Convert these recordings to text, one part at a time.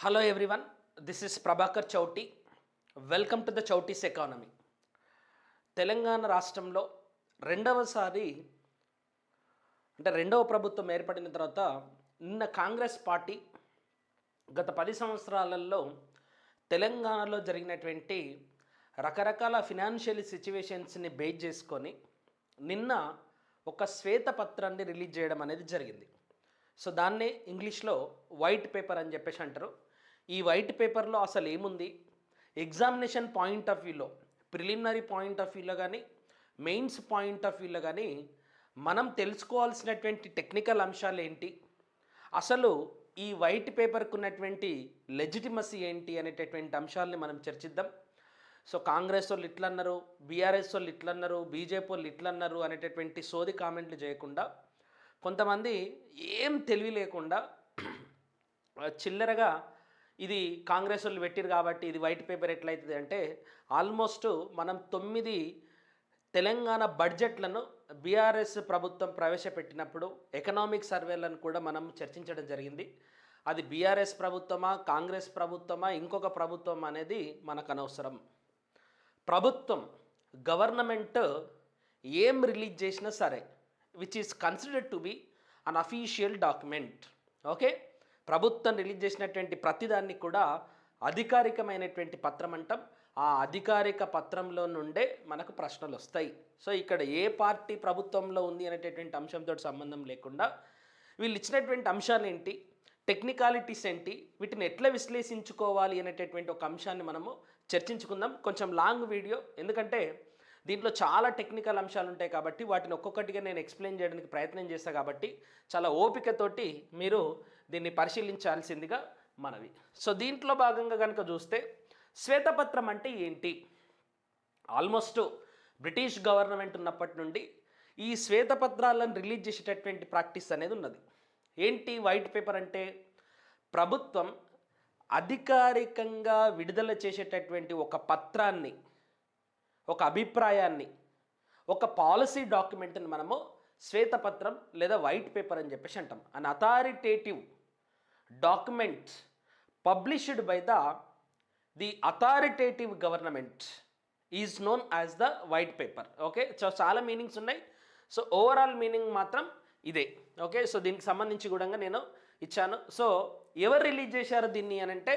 Hello everyone this is Prabhakar Chouti welcome to the Chouti's economy Telangana రాష్ట్రంలో రెండవసారి అంటే రెండవ ప్రభుత్వం ఏర్పడిన తర్వాత నిన్న కాంగ్రెస్ పార్టీ గత పది సంవత్సరాలలో తెలంగాణలో జరిగినటువంటి రకరకాల ఫినాన్షియల్ సిచ్యువేషన్స్ని బేస్ చేసుకొని నిన్న ఒక శ్వేతపత్రాన్ని రిలీజ్ చేయడం అనేది జరిగింది. సో దాన్నే ఇంగ్లీష్లో వైట్ పేపర్ అని చెప్పేసి అంటారు. ఈ వైట్ పేపర్లో అసలు ఏముంది? ఎగ్జామినేషన్ పాయింట్ ఆఫ్ వ్యూలో ప్రిలిమినరీ పాయింట్ ఆఫ్ వ్యూలో కానీ మెయిన్స్ పాయింట్ ఆఫ్ వ్యూలో కానీ మనం తెలుసుకోవాల్సినటువంటి టెక్నికల్ అంశాలు ఏంటి? అసలు ఈ వైట్ పేపర్కు ఉన్నటువంటి లెజిటిమసీ ఏంటి అనేటటువంటి అంశాలని మనం చర్చిద్దాం. సో కాంగ్రెస్ వాళ్ళు ఇట్లన్నారు బీఆర్ఎస్ వాళ్ళు ఇట్లన్నారు బీజేపీ వాళ్ళు ఇట్లన్నారు అనేటటువంటి సోది కామెంట్లు చేయకుండా కొంతమంది ఏం తెలివి లేకుండా చిల్లరగా ఇది కాంగ్రెస్ వాళ్ళు పెట్టిరు కాబట్టి ఇది వైట్ పేపర్ ఎట్లయితుంది అంటే ఆల్మోస్ట్ మనం తొమ్మిది తెలంగాణ బడ్జెట్లను బీఆర్ఎస్ ప్రభుత్వం ప్రవేశపెట్టినప్పుడు ఎకనామిక్ సర్వేలను కూడా మనం చర్చించడం జరిగింది. అది బీఆర్ఎస్ ప్రభుత్వమా కాంగ్రెస్ ప్రభుత్వమా ఇంకొక ప్రభుత్వం అనేది మనకు అనవసరం. ప్రభుత్వం గవర్నమెంట్ ఏం రిలీజ్ చేసినా సరే which is considered to be an official document okay ప్రభుత్వం రిలీజ్ చేసినటువంటి ప్రతిదాన్ని కూడా అధికారికమైనటువంటి పత్రం అంటాం. ఆ అధికారిక పత్రంలో నుండే మనకు ప్రశ్నలు వస్తాయి. సో ఇక్కడ ఏ పార్టీ ప్రభుత్వంలో ఉంది అనేటటువంటి అంశంతో సంబంధం లేకుండా వీళ్ళు ఇచ్చినటువంటి అంశాలు ఏంటి టెక్నికాలిటీస్ ఏంటి? వీటిని ఎట్లా విశ్లేషించుకోవాలి అనేటటువంటి ఒక అంశాన్ని మనము చర్చించుకుందాం. కొంచెం లాంగ్ వీడియో. ఎందుకంటే దీంట్లో చాలా టెక్నికల్ అంశాలు ఉంటాయి కాబట్టి వాటిని ఒక్కొక్కటిగా నేను ఎక్స్ప్లెయిన్ చేయడానికి ప్రయత్నం చేస్తాను కాబట్టి చాలా ఓపికతోటి మీరు దీన్ని పరిశీలించాల్సిందిగా మనవి. సో దీంట్లో భాగంగా కనుక చూస్తే శ్వేతపత్రం అంటే ఏంటి? ఆల్మోస్ట్ బ్రిటిష్ గవర్నమెంట్ ఉన్నప్పటి నుండి ఈ శ్వేతపత్రాలను రిలీజ్ చేసేటటువంటి ప్రాక్టీస్ అనేది ఉన్నది. ఏంటి? వైట్ పేపర్ అంటే ప్రభుత్వం అధికారికంగా విడుదల చేసేటటువంటి ఒక పత్రాన్ని ఒక అభిప్రాయాన్ని ఒక పాలసీ డాక్యుమెంట్ని మనము శ్వేతపత్రం లేదా వైట్ పేపర్ అని చెప్పేసి అంటాం. An authoritative document published by the the authoritative government is known as the white paper. Okay? So చాలా మీనింగ్స్ ఉన్నాయి. సో ఓవరాల్ మీనింగ్ మాత్రం ఇదే. ఓకే? సో దీనికి సంబంధించి కూడా నేను ఇచ్చాను. సో ఎవరు రిలీజ్ చేశారు దీన్ని అని అంటే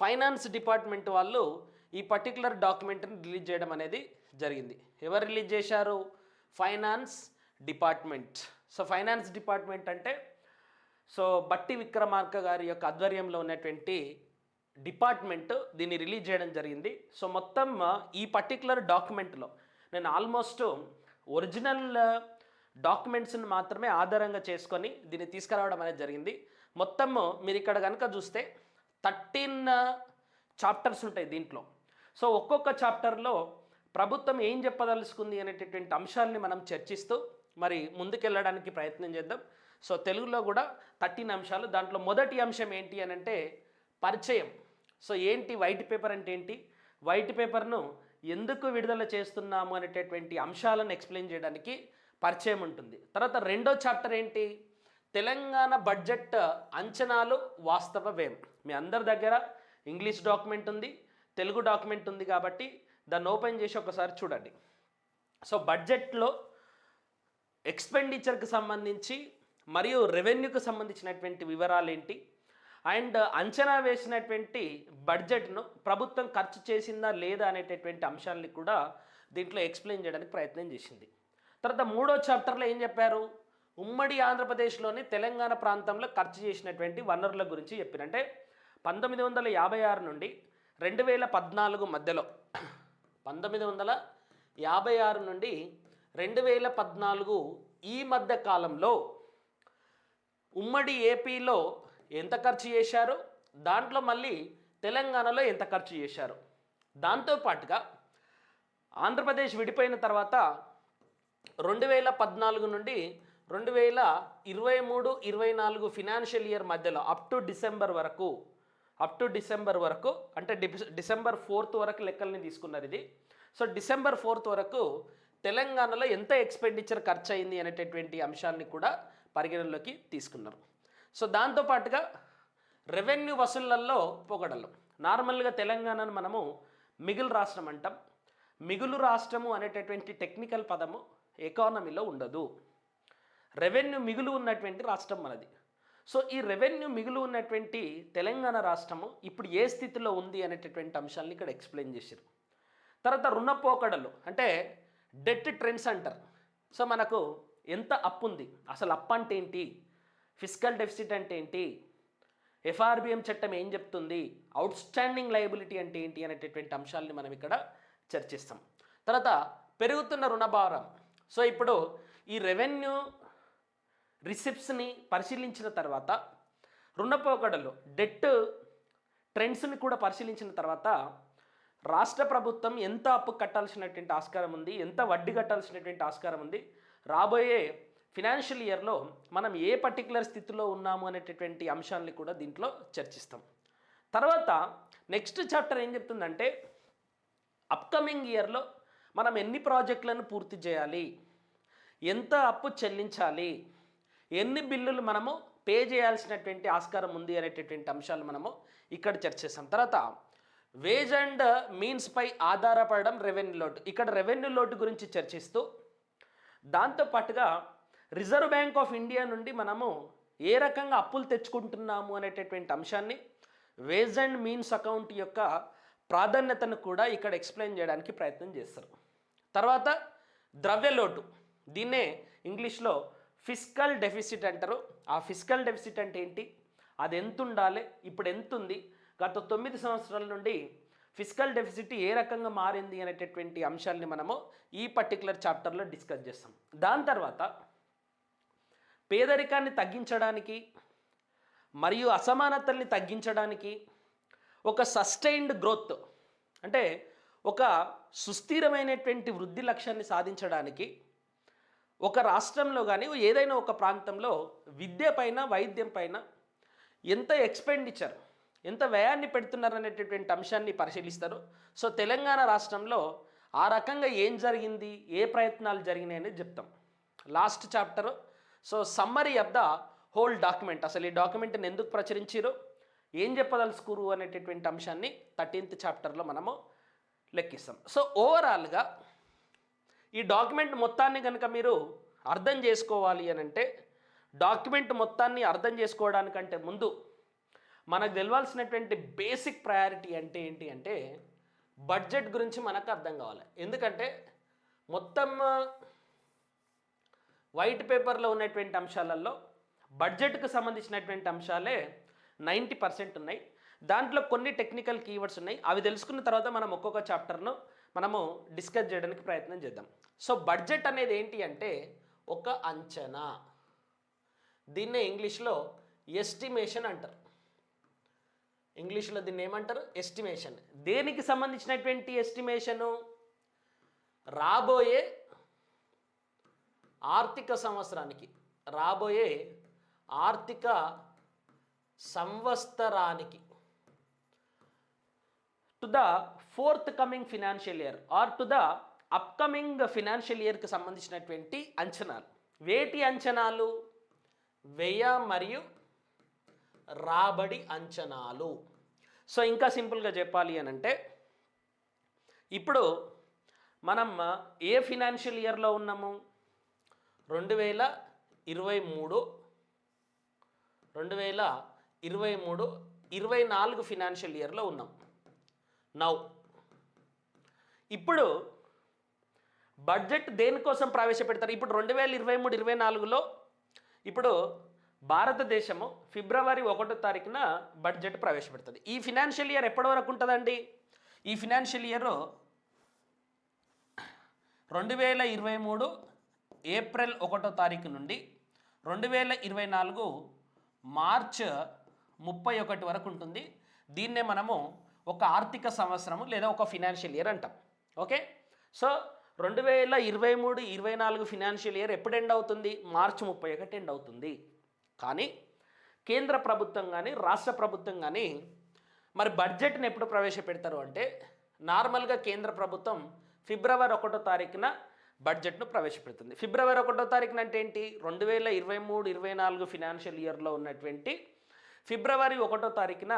ఫైనాన్స్ డిపార్ట్మెంట్ వాళ్ళు ఈ పర్టికులర్ డాక్యుమెంట్ని రిలీజ్ చేయడం అనేది జరిగింది. ఎవరు రిలీజ్ చేశారు? Finance department. So finance department అంటే సో బట్టి విక్రమార్క గారి యొక్క ఆధ్వర్యంలో ఉన్నటువంటి డిపార్ట్మెంట్ దీన్ని రిలీజ్ చేయడం జరిగింది. సో మొత్తం ఈ పర్టికులర్ డాక్యుమెంట్లో నేను ఆల్మోస్ట్ ఒరిజినల్ డాక్యుమెంట్స్ని మాత్రమే ఆధారంగా చేసుకొని దీన్ని తీసుకురావడం అనేది జరిగింది. మొత్తము మీరు ఇక్కడ కనుక చూస్తే థర్టీన్ చాప్టర్స్ ఉంటాయి దీంట్లో. సో ఒక్కొక్క చాప్టర్లో ప్రభుత్వం ఏం చెప్పదలుచుకుంది అనేటటువంటి అంశాలని మనం చర్చిస్తూ మరి ముందుకెళ్ళడానికి ప్రయత్నం చేద్దాం. సో తెలుగులో కూడా థర్టీన్ అంశాలు. దాంట్లో మొదటి అంశం ఏంటి అని అంటే పరిచయం. సో ఏంటి వైట్ పేపర్ అంటే ఏంటి? వైట్ పేపర్ను ఎందుకు విడుదల చేస్తున్నాము అనేటటువంటి అంశాలను ఎక్స్ప్లెయిన్ చేయడానికి పరిచయం ఉంటుంది. తర్వాత రెండో చాప్టర్ ఏంటి? తెలంగాణ బడ్జెట్ అంచనాలు వాస్తవ వ్యయం మీ అందరి దగ్గర ఇంగ్లీష్ డాక్యుమెంట్ ఉంది తెలుగు డాక్యుమెంట్ ఉంది కాబట్టి దాన్ని ఓపెన్ చేసి ఒకసారి చూడండి. సో బడ్జెట్లో ఎక్స్పెండిచర్కి సంబంధించి మరియు రెవెన్యూకి సంబంధించినటువంటి వివరాలు ఏంటి అండ్ అంచనా వేసినటువంటి బడ్జెట్ను ప్రభుత్వం ఖర్చు చేసిందా లేదా అనేటటువంటి అంశాలని కూడా దీంట్లో ఎక్స్ప్లెయిన్ చేయడానికి ప్రయత్నం చేసింది. తర్వాత మూడో చాప్టర్లో ఏం చెప్పారు? ఉమ్మడి ఆంధ్రప్రదేశ్లోని తెలంగాణ ప్రాంతంలో ఖర్చు చేసినటువంటి వనరుల గురించి చెప్పారు అంటే పంతొమ్మిది వందల యాభై ఆరు నుండి రెండు వేల పద్నాలుగు మధ్యలో పంతొమ్మిది వందల యాభై ఆరు నుండి రెండు వేల పద్నాలుగు ఈ మధ్య కాలంలో ఉమ్మడి ఏపీలో ఎంత ఖర్చు చేశారు? దాంట్లో మళ్ళీ తెలంగాణలో ఎంత ఖర్చు చేశారు? దాంతోపాటుగా ఆంధ్రప్రదేశ్ విడిపోయిన తర్వాత రెండు వేల పద్నాలుగు నుండి రెండు వేల ఇరవై మూడు ఇరవై నాలుగు ఫినాన్షియల్ ఇయర్ మధ్యలో అప్ టు డిసెంబర్ వరకు అప్ టు డిసెంబర్ వరకు అంటే డిసెంబర్ ఫోర్త్ వరకు లెక్కల్ని తీసుకున్నారు ఇది. సో డిసెంబర్ ఫోర్త్ వరకు తెలంగాణలో ఎంత ఎక్స్పెండిచర్ ఖర్చు అయింది అనేటటువంటి అంశాన్ని కూడా పరిగణనలోకి తీసుకున్నారు. సో దాంతోపాటుగా రెవెన్యూ వసూళ్ళలో పొగడలు. నార్మల్గా తెలంగాణను మనము మిగులు రాష్ట్రం అంటాం. మిగులు రాష్ట్రము అనేటటువంటి టెక్నికల్ పదము ఎకానమీలో ఉండదు. రెవెన్యూ మిగులు ఉన్నటువంటి రాష్ట్రం మనది. సో ఈ రెవెన్యూ మిగులు ఉన్నటువంటి తెలంగాణ రాష్ట్రము ఇప్పుడు ఏ స్థితిలో ఉంది అనేటటువంటి అంశాలను ఇక్కడ ఎక్స్ప్లెయిన్ చేశారు. తర్వాత రుణపోకడలు అంటే డెట్ ట్రెండ్స్ అంటారు. సో మనకు ఎంత అప్పు ఉంది అసలు అప్పు అంటే ఏంటి ఫిజికల్ డెఫిసిట్ అంటే ఏంటి ఎఫ్ఆర్బిఎం చట్టం ఏం చెప్తుంది? అవుట్ స్టాండింగ్ లయబిలిటీ అంటే ఏంటి అనేటటువంటి అంశాలని మనం ఇక్కడ చర్చిస్తాం. తర్వాత పెరుగుతున్న రుణభారం సో ఇప్పుడు ఈ రెవెన్యూ రిసిప్ట్స్ని పరిశీలించిన తర్వాత రుణపోకడలు డెట్ ట్రెండ్స్ని కూడా పరిశీలించిన తర్వాత రాష్ట్ర ప్రభుత్వం ఎంత అప్పు కట్టాల్సినటువంటి ఆస్కారం ఉంది? ఎంత వడ్డీ కట్టాల్సినటువంటి ఆస్కారం ఉంది? రాబోయే ఫినాన్షియల్ ఇయర్లో మనం ఏ పర్టికులర్ స్థితిలో ఉన్నాము అనేటటువంటి అంశాలని కూడా దీంట్లో చర్చిస్తాం. తర్వాత నెక్స్ట్ చాప్టర్ ఏం చెప్తుందంటే అప్కమింగ్ ఇయర్లో మనం ఎన్ని ప్రాజెక్టులను పూర్తి చేయాలి ఎంత అప్పు చెల్లించాలి ఎన్ని బిల్లులు మనము పే చేయాల్సినటువంటి ఆస్కారం ఉంది అనేటటువంటి అంశాలు మనము ఇక్కడ చర్చిస్తాం తర్వాత వేజ్ అండ్ మీన్స్పై ఆధారపడడం రెవెన్యూ లోటు. ఇక్కడ రెవెన్యూ లోటు గురించి చర్చిస్తూ దాంతోపాటుగా రిజర్వ్ బ్యాంక్ ఆఫ్ ఇండియా నుండి మనము ఏ రకంగా అప్పులు తెచ్చుకుంటున్నాము అనేటటువంటి అంశాన్ని వేజ్ అండ్ మీన్స్ అకౌంట్ యొక్క ప్రాధాన్యతను కూడా ఇక్కడ ఎక్స్ప్లెయిన్ చేయడానికి ప్రయత్నం చేస్తారు. తర్వాత ద్రవ్యలోటు దీన్నే ఇంగ్లీష్లో ఫిజికల్ డెఫిసిట్ అంటారు. ఆ ఫిజికల్ డెఫిసిట్ అంటే ఏంటి? అది ఎంత ఉండాలి ఇప్పుడు ఎంత ఉంది గత తొమ్మిది సంవత్సరాల నుండి ఫిజికల్ డెఫిసిట్ ఏ రకంగా మారింది అనేటటువంటి అంశాలని మనము ఈ పర్టికులర్ చాప్టర్లో డిస్కస్ చేస్తాం. దాని తర్వాత పేదరికాన్ని తగ్గించడానికి మరియు అసమానతల్ని తగ్గించడానికి ఒక సస్టైన్డ్ గ్రోత్ అంటే ఒక సుస్థిరమైనటువంటి వృద్ధి లక్ష్యాన్ని సాధించడానికి ఒక రాష్ట్రంలో కానీ ఏదైనా ఒక ప్రాంతంలో విద్య పైన వైద్యం పైన ఎంత ఎక్స్పెండిచర్ ఎంత వ్యయాన్ని పెడుతున్నారు అనేటటువంటి అంశాన్ని పరిశీలిస్తారు. సో తెలంగాణ రాష్ట్రంలో ఆ రకంగా ఏం జరిగింది ఏ ప్రయత్నాలు జరిగినాయి అనేది చెప్తాం. Last chapter. So summary of the whole document. అసలు ఈ డాక్యుమెంట్ని ఎందుకు ప్రచురించారు ఏం చెప్పదలుచుకురు అనేటటువంటి అంశాన్ని థర్టీన్త్ చాప్టర్లో మనము లెక్కిస్తాం. సో ఓవరాల్గా ఈ డాక్యుమెంట్ మొత్తాన్ని కనుక మీరు అర్థం చేసుకోవాలి అని అంటే డాక్యుమెంట్ మొత్తాన్ని అర్థం చేసుకోవడానికంటే ముందు మనకు తెలవాల్సినటువంటి బేసిక్ ప్రయారిటీ అంటే ఏంటి అంటే బడ్జెట్ గురించి మనకు అర్థం కావాలి. ఎందుకంటే మొత్తం వైట్ పేపర్లో ఉన్నటువంటి అంశాలలో బడ్జెట్కు సంబంధించినటువంటి అంశాలే నైంటీ పర్సెంట్ ఉన్నాయి. దాంట్లో కొన్ని టెక్నికల్ కీవర్డ్స్ ఉన్నాయి. అవి తెలుసుకున్న తర్వాత మనం ఒక్కొక్క చాప్టర్ను మనము డిస్కస్ చేయడానికి ప్రయత్నం చేద్దాం. సో బడ్జెట్ అనేది ఏంటి అంటే ఒక అంచనా. దీన్నే ఇంగ్లీష్లో ఎస్టిమేషన్ అంటారు. ఇంగ్లీష్లో దీన్ని ఏమంటారు? ఎస్టిమేషన్ దేనికి సంబంధించినటువంటి ఎస్టిమేషను రాబోయే ఆర్థిక సంవత్సరానికి రాబోయే ఆర్థిక సంవత్సరానికి. To the forthcoming financial year or to the upcoming financial ఇయర్కి సంబంధించినటువంటి అంచనాలు. వేటి అంచనాలు? వ్యయ మరియు రాబడి అంచనాలు. సో ఇంకా సింపుల్గా చెప్పాలి అని అంటే ఇప్పుడు మనం ఏ ఫినాన్షియల్ ఇయర్లో ఉన్నాము? రెండు వేల ఇరవై మూడు రెండు వేల ఇరవై మూడు ఇరవై నాలుగు ఫినాన్షియల్ ఇయర్లో ఉన్నాం. నౌ. ఇప్పుడు బడ్జెట్ దేనికోసం ప్రవేశపెడతారు? ఇప్పుడు రెండు వేల ఇరవై మూడు ఇరవై నాలుగులో ఇప్పుడు భారతదేశము ఫిబ్రవరి ఒకటో తారీఖున బడ్జెట్ ప్రవేశపెడుతుంది. ఈ ఫినాన్షియల్ ఇయర్ ఎప్పటి వరకు ఉంటుందండి? ఈ ఫినాన్షియల్ ఇయర్ రెండు వేల ఇరవై మూడు ఏప్రిల్ ఒకటో తారీఖు నుండి రెండు వేల ఇరవై నాలుగు మార్చ్ ముప్పై ఒకటి వరకు ఉంటుంది. దీన్నే మనము ఒక ఆర్థిక సంవత్సరము లేదా ఒక ఫినాన్షియల్ ఇయర్ అంటాం. ఓకే? సో రెండు వేల ఇరవై మూడు ఇరవై నాలుగు ఫినాన్షియల్ ఇయర్ ఎప్పుడు ఎండ్ అవుతుంది? మార్చి ముప్పై ఒకటి ఎండ్ అవుతుంది. కానీ కేంద్ర ప్రభుత్వం కానీ రాష్ట్ర ప్రభుత్వం కానీ మరి బడ్జెట్ని ఎప్పుడు ప్రవేశపెడతారు అంటే నార్మల్గా కేంద్ర ప్రభుత్వం ఫిబ్రవరి ఒకటో తారీఖున బడ్జెట్ను ప్రవేశపెడుతుంది. ఫిబ్రవరి ఒకటో తారీఖున అంటే ఏంటి? రెండు వేల ఇరవై మూడు ఇరవై నాలుగు ఫినాన్షియల్ ఇయర్లో ఉన్నటువంటి ఫిబ్రవరి ఒకటో తారీఖున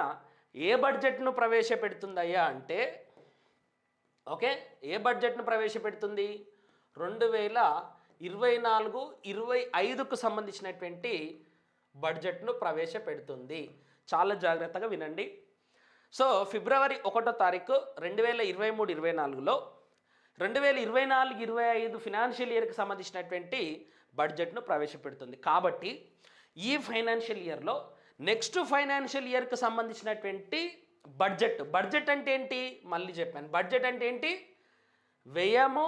ఏ బడ్జెట్ను ప్రవేశపెడుతుందయ్యా అంటే ఓకే ఏ బడ్జెట్ను ప్రవేశపెడుతుంది? రెండు వేల ఇరవై నాలుగు ఇరవై ఐదుకు సంబంధించినటువంటి బడ్జెట్ను ప్రవేశపెడుతుంది. చాలా జాగ్రత్తగా వినండి. సో ఫిబ్రవరి ఒకటో తారీఖు రెండు వేల ఇరవై మూడు ఇరవై నాలుగులో రెండు వేల ఇరవై నాలుగు ఇరవై ఐదు ఫినాన్షియల్ ఇయర్కి సంబంధించినటువంటి బడ్జెట్ను ప్రవేశపెడుతుంది. కాబట్టి ఈ ఫైనాన్షియల్ ఇయర్లో నెక్స్ట్ ఫైనాన్షియల్ ఇయర్కి సంబంధించినటువంటి బడ్జెట్ బడ్జెట్ అంటే ఏంటి? మళ్ళీ చెప్పాను. బడ్జెట్ అంటే ఏంటి? వ్యయము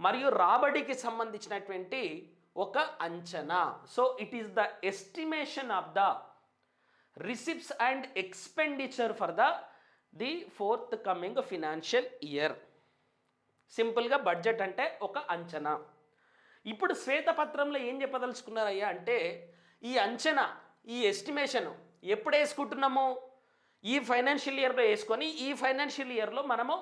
మరియు రాబడికి సంబంధించినటువంటి ఒక అంచనా. So it is the estimation of the receipts and expenditure for the the forthcoming financial year సింపుల్గా బడ్జెట్ అంటే ఒక అంచనా. ఇప్పుడు శ్వేతపత్రంలో ఏం చెప్పదలుచుకున్నారయ్యా అంటే ఈ అంచనా ఈ ఎస్టిమేషన్ ఎప్పుడు వేసుకుంటున్నాము? ఈ ఫైనాన్షియల్ ఇయర్లో వేసుకొని ఈ ఫైనాన్షియల్ ఇయర్లో మనము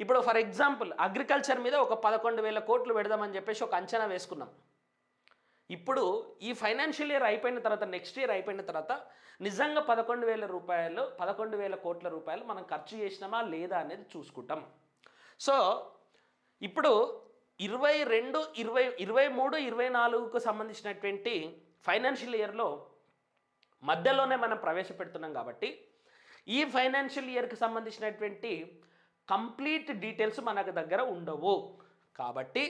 ఇప్పుడు ఫర్ ఎగ్జాంపుల్ అగ్రికల్చర్ మీద ఒక పదకొండు వేల కోట్లు పెడదామని చెప్పేసి ఒక అంచనా వేసుకున్నాం. ఇప్పుడు ఈ ఫైనాన్షియల్ ఇయర్ అయిపోయిన తర్వాత నెక్స్ట్ ఇయర్ అయిపోయిన తర్వాత నిజంగా పదకొండు వేల రూపాయలు పదకొండు వేల కోట్ల రూపాయలు మనం ఖర్చు చేసినామా లేదా అనేది చూసుకుంటాం. సో ఇప్పుడు ఇరవై రెండు ఇరవై ఇరవై మూడు ఇరవై నాలుగుకు సంబంధించినటువంటి ఫైనాన్షియల్ ఇయర్లో మధ్యలోనే మనం ప్రవేశపెడుతున్నాం కాబట్టి ఈ ఫైనాన్షియల్ ఇయర్కి సంబంధించినటువంటి కంప్లీట్ డీటెయిల్స్ మనకు దగ్గర ఉండవు. కాబట్టి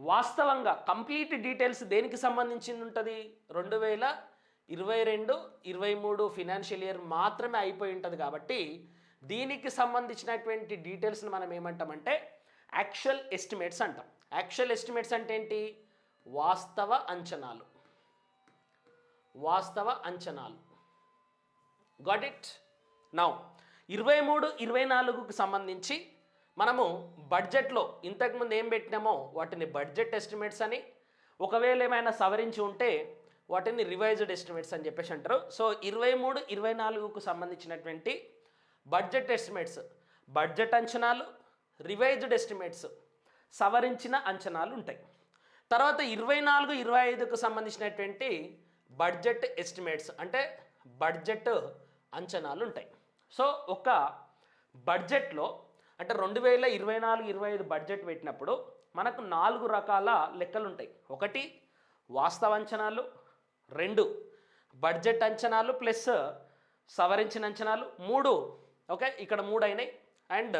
వాస్తవంగా కంప్లీట్ డీటెయిల్స్ దేనికి సంబంధించింది ఉంటుంది రెండు వేల ఇరవై రెండు ఇరవై మూడు ఫినాన్షియల్ ఇయర్ మాత్రమే అయిపోయి ఉంటుంది కాబట్టి దీనికి సంబంధించినటువంటి డీటెయిల్స్ని మనం ఏమంటామంటే యాక్చువల్ ఎస్టిమేట్స్ అంటాం. యాక్చువల్ ఎస్టిమేట్స్ అంటే ఏంటి? వాస్తవ అంచనాలు. వాస్తవ అంచనాలు. గాట్ ఇట్ నౌ ఇరవై మూడు ఇరవై నాలుగుకు సంబంధించి మనము బడ్జెట్లో ఇంతకుముందు ఏం పెట్టినామో వాటిని బడ్జెట్ ఎస్టిమేట్స్ అని ఒకవేళ ఏమైనా సవరించి ఉంటే వాటిని రివైజ్డ్ ఎస్టిమేట్స్ అని చెప్పేసి అంటారు. సో ఇరవై మూడు ఇరవై నాలుగుకు సంబంధించినటువంటి బడ్జెట్ ఎస్టిమేట్స్ బడ్జెట్ అంచనాలు రివైజ్డ్ ఎస్టిమేట్స్ సవరించిన అంచనాలు ఉంటాయి. తర్వాత ఇరవై నాలుగు ఇరవై ఐదుకు సంబంధించినటువంటి బడ్జెట్ ఎస్టిమేట్స్ అంటే బడ్జెట్ అంచనాలు ఉంటాయి. సో ఒక బడ్జెట్లో అంటే రెండు వేల ఇరవై నాలుగు ఇరవై ఐదు బడ్జెట్ పెట్టినప్పుడు మనకు నాలుగు రకాల లెక్కలు ఉంటాయి ఒకటి వాస్తవ అంచనాలు. రెండు బడ్జెట్ అంచనాలు ప్లస్ సవరించిన అంచనాలు. మూడు ఓకే ఇక్కడ మూడు అయినాయి. అండ్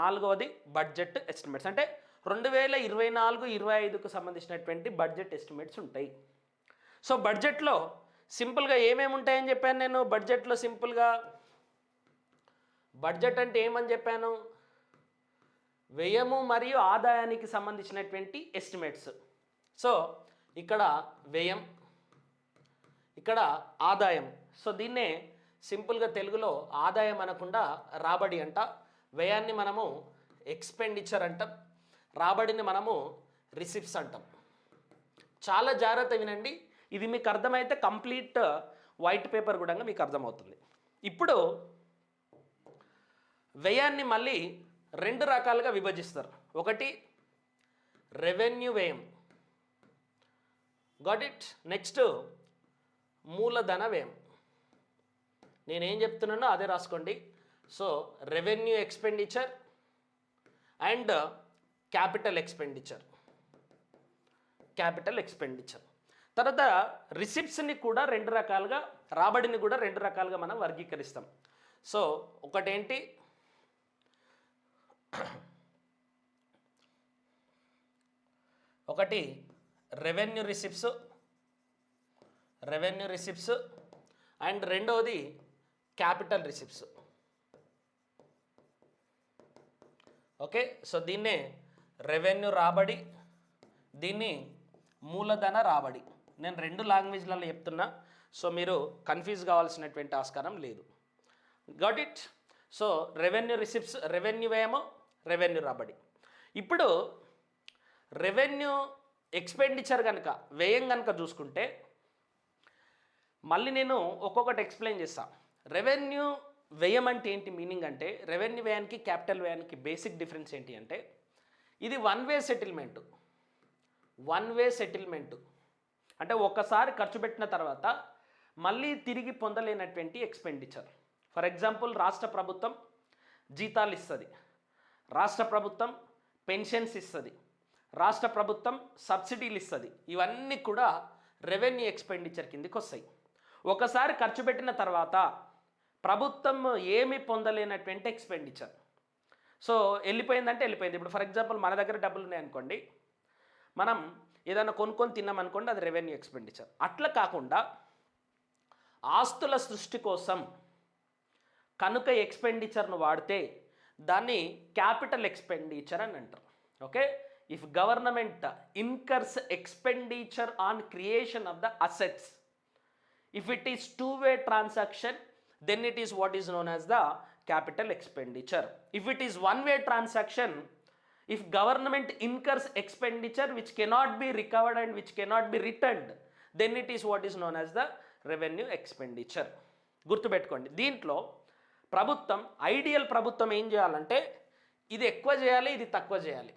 నాలుగవది బడ్జెట్ ఎస్టిమేట్స్ అంటే రెండు వేల ఇరవై నాలుగు ఇరవై ఐదుకు సంబంధించినటువంటి బడ్జెట్ ఎస్టిమేట్స్ ఉంటాయి. సో బడ్జెట్లో సింపుల్గా ఏమేమి ఉంటాయని చెప్పాను నేను? బడ్జెట్లో సింపుల్గా బడ్జెట్ అంటే ఏమని చెప్పాను? వ్యయము మరియు ఆదాయానికి సంబంధించినటువంటి ఎస్టిమేట్స్ సో ఇక్కడ వ్యయం ఇక్కడ ఆదాయం. సో దీన్నే సింపుల్గా తెలుగులో ఆదాయం అనకుండా రాబడి అంట. వ్యయాన్ని మనము ఎక్స్పెండిచర్ అంటాం. రాబడిని మనము రిసిప్ట్స్ అంటాం. చాలా జాగ్రత్త వినండి. ఇది మీకు అర్థమైతే కంప్లీట్ వైట్ పేపర్ కూడా మీకు అర్థమవుతుంది. ఇప్పుడు వ్యయాన్ని మళ్ళీ రెండు రకాలుగా విభజిస్తారు. ఒకటి రెవెన్యూ వ్యయం. గాట్ ఇట్ నెక్స్ట్ మూలధన వ్యయం. నేనేం చెప్తున్నానో అదే రాసుకోండి. So revenue expenditure and capital expenditure capital expenditure తర్వాత రిసిప్ట్స్ని కూడా రెండు రకాలుగా రాబడిని కూడా రెండు రకాలుగా మనం వర్గీకరిస్తాం. సో ఒకటేంటి? ఒకటి revenue receipts revenue receipts and రెండవది క్యాపిటల్ రిసిప్ట్స్ ఓకే సో దీన్నే రెవెన్యూ రాబడి దీన్ని మూలధన రాబడి. నేను రెండు లాంగ్వేజ్లలో చెప్తున్నా సో మీరు కన్ఫ్యూజ్ కావాల్సినటువంటి ఆస్కారం లేదు. Got it so revenue receipts revenue ఏమో రెవెన్యూ రాబడి. ఇప్పుడు రెవెన్యూ ఎక్స్పెండిచర్ కనుక వ్యయం కనుక చూసుకుంటే మళ్ళీ నేను ఒక్కొక్కటి ఎక్స్ప్లెయిన్ చేస్తాను రెవెన్యూ వ్యయం అంటే ఏంటి మీనింగ్ అంటే రెవెన్యూ వ్యయానికి క్యాపిటల్ వ్యయానికి బేసిక్ డిఫరెన్స్ ఏంటి అంటే ఇది one way settlement. One way settlement. అంటే ఒక్కసారి ఖర్చు పెట్టిన తర్వాత మళ్ళీ తిరిగి పొందలేనటువంటి ఎక్స్పెండిచర్. ఫర్ ఎగ్జాంపుల్ రాష్ట్ర ప్రభుత్వం జీతాలు ఇస్తుంది. రాష్ట్ర ప్రభుత్వం పెన్షన్స్ ఇస్తుంది. రాష్ట్ర ప్రభుత్వం సబ్సిడీలు ఇస్తుంది. ఇవన్నీ కూడా రెవెన్యూ ఎక్స్పెండిచర్ కిందకి వస్తాయి. ఒకసారి ఖర్చు పెట్టిన తర్వాత ప్రభుత్వం ఏమి పొందలేనటువంటి ఎక్స్పెండిచర్. సో వెళ్ళిపోయిందంటే వెళ్ళిపోయింది. ఇప్పుడు ఫర్ ఎగ్జాంపుల్ మన దగ్గర డబ్బులు ఉన్నాయనుకోండి మనం ఏదైనా కొనుక్కొని తిన్నామనుకోండి అది రెవెన్యూ ఎక్స్పెండిచర్. అట్లా కాకుండా ఆస్తుల సృష్టి కోసం కనుక ఎక్స్పెండిచర్ను వాడితే దాన్ని క్యాపిటల్ ఎక్స్పెండిచర్ అని అంటారు. Okay if government incurs expenditure on creation of the assets if it is two way transaction then it is what is known as the capital expenditure if it is one way transaction if government incurs expenditure which cannot be recovered and which cannot be return then it is what is known as the revenue expenditure గుర్తుపెట్టుకోండి. దీంట్లో ప్రభుత్వం ideal ప్రభుత్వం ఏం చేయాలంటే ఇది ఎక్కువ చేయాలి ఇది తక్కువ చేయాలి.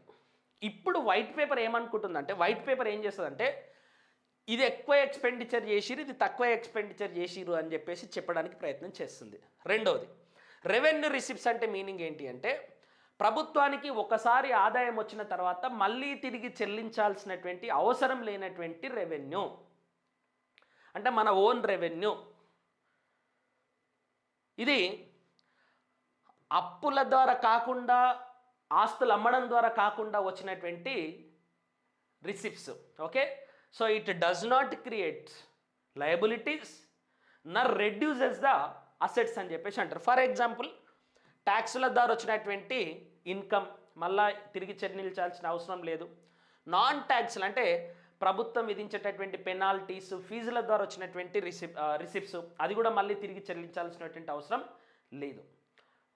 ఇప్పుడు వైట్ పేపర్ ఏమనుకుంటుందంటే వైట్ పేపర్ ఏం చేస్తుందంటే ఇది ఎక్కువ ఎక్స్పెండిచర్ చేసిరు ఇది తక్కువ ఎక్స్పెండిచర్ చేసిరు అని చెప్పేసి చెప్పడానికి ప్రయత్నం చేస్తుంది. రెండవది రెవెన్యూ రిసిప్ట్స్ అంటే మీనింగ్ ఏంటి అంటే ప్రభుత్వానికి ఒకసారి ఆదాయం వచ్చిన తర్వాత మళ్ళీ తిరిగి చెల్లించాల్సినటువంటి అవసరం లేనటువంటి రెవెన్యూ. అంటే మన ఓన్ రెవెన్యూ. ఇది అప్పుల ద్వారా కాకుండా ఆస్తులు అమ్మడం ద్వారా కాకుండా వచ్చినటువంటి receipts okay so it does not create liabilities nor reduces the assets అని చెప్పేసి అంటారు. ఫర్ ఎగ్జాంపుల్ ట్యాక్సుల ద్వారా వచ్చినటువంటి ఇన్కమ్ మళ్ళా తిరిగి చెల్లించాల్సిన అవసరం లేదు. నాన్ ట్యాక్స్లు అంటే ప్రభుత్వం విధించేటటువంటి పెనాల్టీస్ ఫీజుల ద్వారా వచ్చినటువంటి రిసిప్ రిసిప్ట్స్ uh, అది కూడా మళ్ళీ తిరిగి చెల్లించాల్సినటువంటి అవసరం లేదు.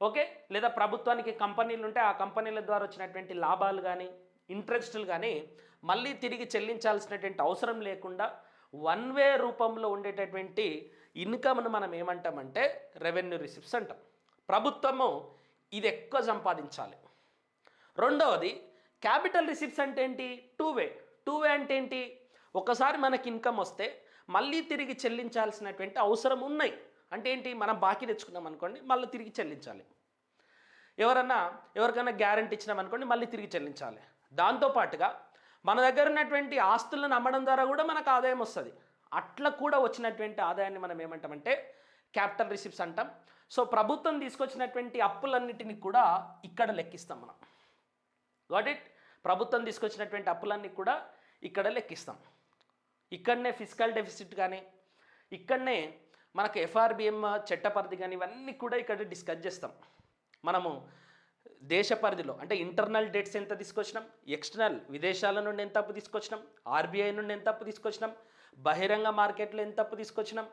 ఓకే? లేదా ప్రభుత్వానికి కంపెనీలు ఉంటే ఆ కంపెనీల ద్వారా వచ్చినటువంటి లాభాలు కానీ ఇంట్రెస్టులు కానీ మళ్ళీ తిరిగి చెల్లించాల్సినటువంటి అవసరం లేకుండా వన్ వే రూపంలో ఉండేటటువంటి ఇన్కమ్ను మనం ఏమంటామంటే రెవెన్యూ రిసిప్ట్స్ అంటాం. ప్రభుత్వము ఇది ఎక్కువ సంపాదించాలి. రెండవది క్యాపిటల్ రిసిప్ట్స్ అంటే ఏంటి? Two way. టూ వే అంటే ఏంటి? ఒకసారి మనకి ఇన్కమ్ వస్తే మళ్ళీ తిరిగి చెల్లించాల్సినటువంటి అవసరం ఉన్నాయి. అంటే ఏంటి? మనం బాకీ తెచ్చుకున్నాం అనుకోండి మళ్ళీ తిరిగి చెల్లించాలి. ఎవరన్నా ఎవరికైనా గ్యారంటీ ఇచ్చినాం అనుకోండి మళ్ళీ తిరిగి చెల్లించాలి. దాంతోపాటుగా మన దగ్గర ఉన్నటువంటి ఆస్తులను అమ్మడం ద్వారా కూడా మనకు ఆదాయం వస్తుంది. అట్లా కూడా వచ్చినటువంటి ఆదాయాన్ని మనం ఏమంటామంటే క్యాపిటల్ రిసిప్ట్స్ అంటాం. సో ప్రభుత్వం తీసుకొచ్చినటువంటి అప్పులన్నిటిని కూడా ఇక్కడ లెక్కిస్తాం మనం. గాట్ ఇట్ ప్రభుత్వం తీసుకొచ్చినటువంటి అప్పులన్నీ కూడా ఇక్కడ లెక్కిస్తాం. ఇక్కడనే ఫిజికల్ డెఫిసిట్ కానీ ఇక్కడనే మనకు ఎఫ్ఆర్బిఎం చట్టపరిధి కానీ ఇవన్నీ కూడా ఇక్కడ డిస్కస్ చేస్తాం. మనము దేశ పరిధిలో అంటే ఇంటర్నల్ డెట్స్ ఎంత తీసుకొచ్చినాం? ఎక్స్టర్నల్ విదేశాల నుండి ఎంత అప్పు తీసుకొచ్చినాం? ఆర్బీఐ నుండి ఎంత అప్పు తీసుకొచ్చినాం? బహిరంగ మార్కెట్లో ఎంత అప్పు తీసుకొచ్చినాం?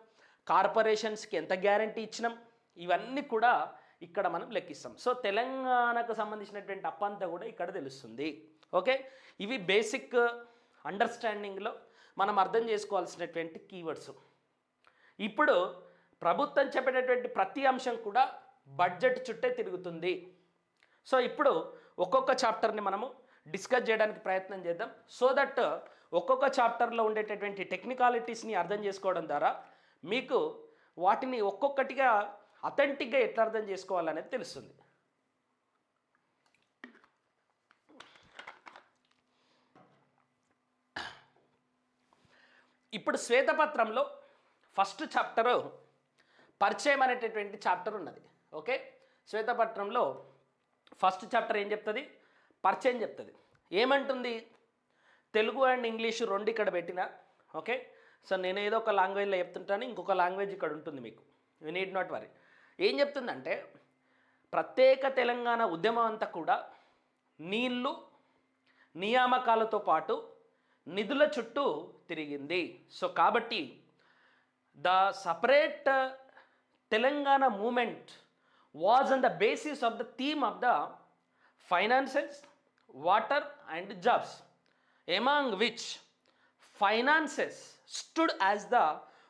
కార్పొరేషన్స్కి ఎంత గ్యారంటీ ఇచ్చినాం? ఇవన్నీ కూడా ఇక్కడ మనం లెక్కిస్తాం. సో తెలంగాణకు సంబంధించినటువంటి అప్పంతా కూడా ఇక్కడ తెలుస్తుంది. ఓకే ఇవి బేసిక్ అండర్స్టాండింగ్లో మనం అర్థం చేసుకోవాల్సినటువంటి కీవర్డ్స్ ఇప్పుడు ప్రభుత్వం చెప్పేటటువంటి ప్రతి అంశం కూడా బడ్జెట్ చుట్టే తిరుగుతుంది. సో ఇప్పుడు ఒక్కొక్క చాప్టర్ని మనము డిస్కస్ చేయడానికి ప్రయత్నం చేద్దాం. సో దట్ ఒక్కొక్క చాప్టర్లో ఉండేటటువంటి టెక్నికాలిటీస్ని అర్థం చేసుకోవడం ద్వారా మీకు వాటిని ఒక్కొక్కటిగా అథెంటిక్గా ఎట్లా అర్థం చేసుకోవాలనేది తెలుస్తుంది. ఇప్పుడు శ్వేతపత్రంలో ఫస్ట్ చాప్టరు పరిచయం అనేటటువంటి చాప్టర్ ఉన్నది. ఓకే? శ్వేతపట్నంలో ఫస్ట్ చాప్టర్ ఏం చెప్తుంది? పరిచయం చెప్తుంది. ఏమంటుంది? తెలుగు అండ్ ఇంగ్లీషు రెండు ఇక్కడ పెట్టిన. ఓకే? సో నేను ఏదో ఒక లాంగ్వేజ్లో చెప్తుంటాను ఇంకొక లాంగ్వేజ్ ఇక్కడ ఉంటుంది మీకు. యూ నీడ్ నాట్ వరీ ఏం చెప్తుందంటే ప్రత్యేక తెలంగాణ ఉద్యమం అంతా కూడా నీళ్ళు నియామకాలతో పాటు నిధుల చుట్టూ తిరిగింది. సో కాబట్టి the separate Telangana movement was on the basis of the theme of the finances water and jobs among which finances stood as the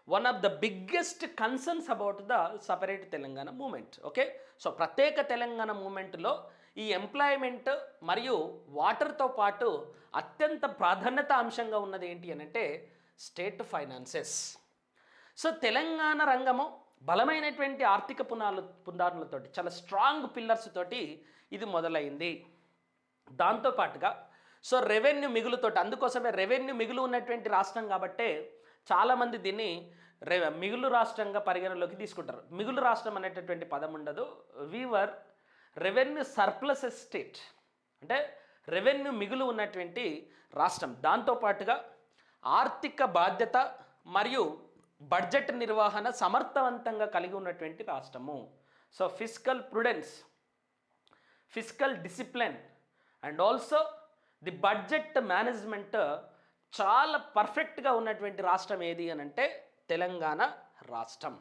one of the biggest concerns about the separate Telangana movement. Okay? So ప్రత్యేక తెలంగాణ మూమెంట్లో ఈ employment మరియు వాటర్తో పాటు అత్యంత ప్రాధాన్యత అంశంగా ఉన్నది ఏంటి అని అంటే స్టేట్ ఫైనాన్సెస్. సో తెలంగాణ రంగము బలమైనటువంటి ఆర్థిక పునాలు పునాదులతోటి చాలా స్ట్రాంగ్ పిల్లర్స్ తోటి ఇది మొదలైంది. దాంతోపాటుగా సో రెవెన్యూ మిగులుతోటి అందుకోసమే రెవెన్యూ మిగులు ఉన్నటువంటి రాష్ట్రం కాబట్టే చాలామంది దీన్ని రె మిగులు రాష్ట్రంగా పరిగణలోకి తీసుకుంటారు. మిగులు రాష్ట్రం అనేటటువంటి పదం ఉండదు. వీవర్ రెవెన్యూ సర్ప్లస్ స్టేట్ అంటే రెవెన్యూ మిగులు ఉన్నటువంటి రాష్ట్రం. దాంతోపాటుగా ఆర్థిక బాధ్యత మరియు బడ్జెట్ నిర్వహణ సమర్థవంతంగా కలిగి ఉన్నటువంటి రాష్ట్రము. So physical prudence physical discipline and also the budget management చాలా పర్ఫెక్ట్గా ఉన్నటువంటి రాష్ట్రం ఏది అని అంటే తెలంగాణ రాష్ట్రం.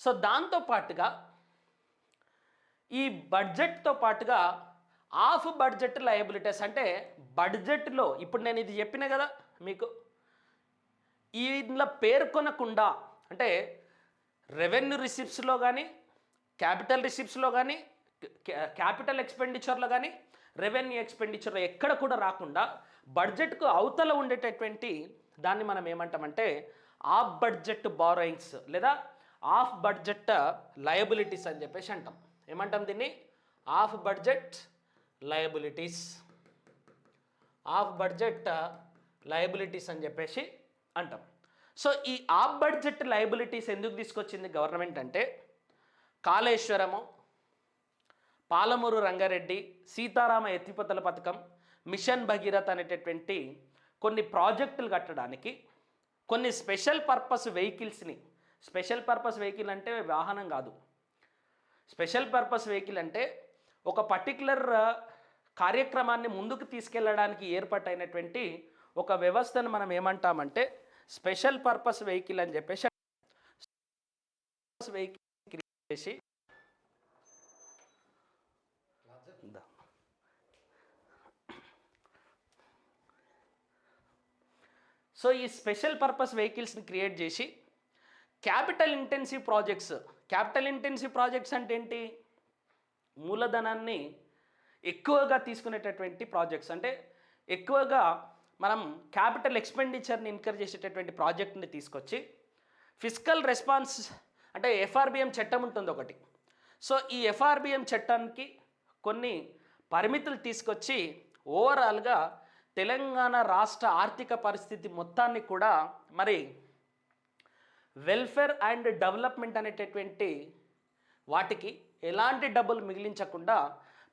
సో దాంతో పాటుగా ఈ బడ్జెట్తో పాటుగా ఆఫ్ బడ్జెట్ లయబిలిటీస్ అంటే బడ్జెట్లో ఇప్పుడు నేను ఇది చెప్పిన కదా మీకు ఇందులో పేర్కొనకుండా అంటే రెవెన్యూ రిసిప్ట్స్లో కానీ క్యాపిటల్ రిసిప్ట్స్లో కానీ క్యాపిటల్ ఎక్స్పెండిచర్లో కానీ రెవెన్యూ ఎక్స్పెండిచర్లో ఎక్కడ కూడా రాకుండా బడ్జెట్కు అవతల ఉండేటటువంటి దాన్ని మనం ఏమంటామంటే ఆఫ్ బడ్జెట్ బారోయింగ్స్ లేదా ఆఫ్ బడ్జెట్ లయబిలిటీస్ అని చెప్పేసి అంటాం. ఏమంటాం దీన్ని? Off budget liabilities. Off budget liabilities అని చెప్పేసి అంటాం. సో ఈ ఆఫ్ బడ్జెట్ లయబిలిటీస్ ఎందుకు తీసుకొచ్చింది గవర్నమెంట్ అంటే కాళేశ్వరము పాలమూరు రంగారెడ్డి సీతారామ ఎత్తిపోతల పథకం మిషన్ భగీరథ అనేటటువంటి కొన్ని ప్రాజెక్టులు కట్టడానికి కొన్ని స్పెషల్ పర్పస్ వెహికల్స్ని స్పెషల్ పర్పస్ వెహికల్ అంటే వాహనం కాదు. స్పెషల్ పర్పస్ వెహికల్ అంటే ఒక పర్టికులర్ కార్యక్రమాన్ని ముందుకు తీసుకెళ్ళడానికి ఏర్పాటైనటువంటి ఒక వ్యవస్థను మనం ఏమంటామంటే స్పెషల్ పర్పస్ వెహికల్ అని చెప్పేసి వెహికల్ క్రియేట్ చేసి సో ఈ స్పెషల్ పర్పస్ వెహికల్స్ని క్రియేట్ చేసి capital intensive projects capital intensive projects అంటే ఏంటి? మూలధనాన్ని ఎక్కువగా తీసుకునేటటువంటి ప్రాజెక్ట్స్. అంటే ఎక్కువగా మనం క్యాపిటల్ ఎక్స్పెండిచర్ని ఇన్కర్ చేసేటటువంటి ప్రాజెక్ట్ని తీసుకొచ్చి ఫిజికల్ రెస్పాన్స్ అంటే ఎఫ్ఆర్బిఎం చట్టం ఉంటుంది ఒకటి. సో ఈ ఎఫ్ఆర్బిఎం చట్టానికి కొన్ని పరిమితులు తీసుకొచ్చి ఓవరాల్గా తెలంగాణ రాష్ట్ర ఆర్థిక పరిస్థితి మొత్తాన్ని కూడా మరి వెల్ఫేర్ అండ్ డెవలప్మెంట్ అనేటటువంటి వాటికి ఎలాంటి డబ్బులు మిగిలించకుండా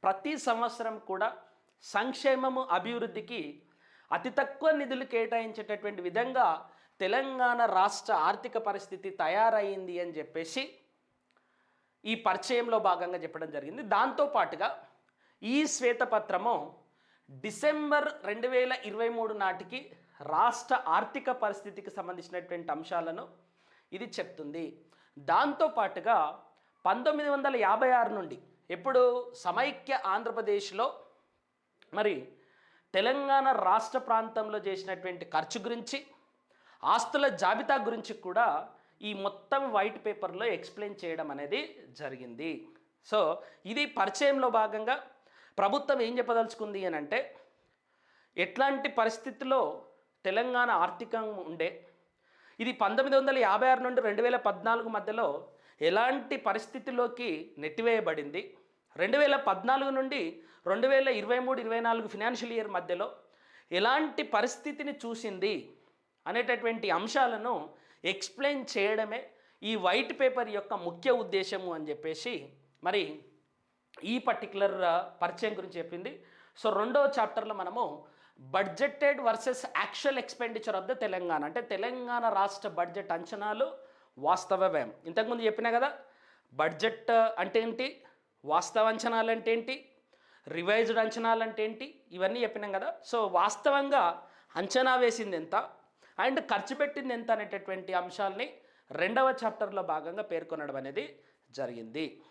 ప్రతి సంవత్సరం కూడా సంక్షేమము అభివృద్ధికి అతి తక్కువ నిధులు కేటాయించేటటువంటి విధంగా తెలంగాణ రాష్ట్ర ఆర్థిక పరిస్థితి తయారైంది అని చెప్పేసి ఈ పరిచయంలో భాగంగా చెప్పడం జరిగింది. దాంతోపాటుగా ఈ శ్వేతపత్రము డిసెంబర్ రెండు వేల ఇరవై మూడు నాటికి రాష్ట్ర ఆర్థిక పరిస్థితికి సంబంధించినటువంటి అంశాలను ఇది చెప్తుంది. దాంతో పాటుగా పంతొమ్మిది వందల యాభై ఆరు నుండి ఎప్పుడు సమైక్య ఆంధ్రప్రదేశ్లో మరి తెలంగాణ రాష్ట్ర ప్రాంతంలో చేసినటువంటి ఖర్చు గురించి ఆస్తుల జాబితా గురించి కూడా ఈ మొత్తం వైట్ పేపర్లో ఎక్స్ప్లెయిన్ చేయడం అనేది జరిగింది. సో ఇది పరిచయంలో భాగంగా ప్రభుత్వం ఏం చెప్పదలుచుకుంది అని అంటే ఎట్లాంటి పరిస్థితుల్లో తెలంగాణ ఆర్థికంగా ఉండే ఇది పంతొమ్మిది వందల యాభై ఆరు నుండి రెండు వేల పద్నాలుగు మధ్యలో ఎలాంటి పరిస్థితిలోకి నెట్టివేయబడింది రెండు వేల పద్నాలుగు నుండి రెండు వేల ఇరవై మూడు ఇరవై నాలుగు ఫినాన్షియల్ ఇయర్ మధ్యలో ఎలాంటి పరిస్థితిని చూసింది అనేటటువంటి అంశాలను ఎక్స్ప్లెయిన్ చేయడమే ఈ వైట్ పేపర్ యొక్క ముఖ్య ఉద్దేశము అని చెప్పేసి మరి ఈ పర్టికులర్ పరిచయం గురించి చెప్పింది. సో రెండో చాప్టర్లో మనము budgeted versus actual expenditure of the Telangana. అంటే తెలంగాణ రాష్ట్ర బడ్జెట్ అంచనాలు వాస్తవ వ్యయం ఇంతకుముందు చెప్పినా కదా బడ్జెట్ అంటే ఏంటి? వాస్తవ అంచనాలు అంటే ఏంటి రివైజ్డ్ అంచనాలు అంటే ఏంటి ఇవన్నీ చెప్పినాం కదా. సో వాస్తవంగా అంచనా వేసింది ఎంత? అండ్ ఖర్చు పెట్టింది ఎంత అనేటటువంటి అంశాలని రెండవ చాప్టర్లో భాగంగా పేర్కొనడం అనేది జరిగింది.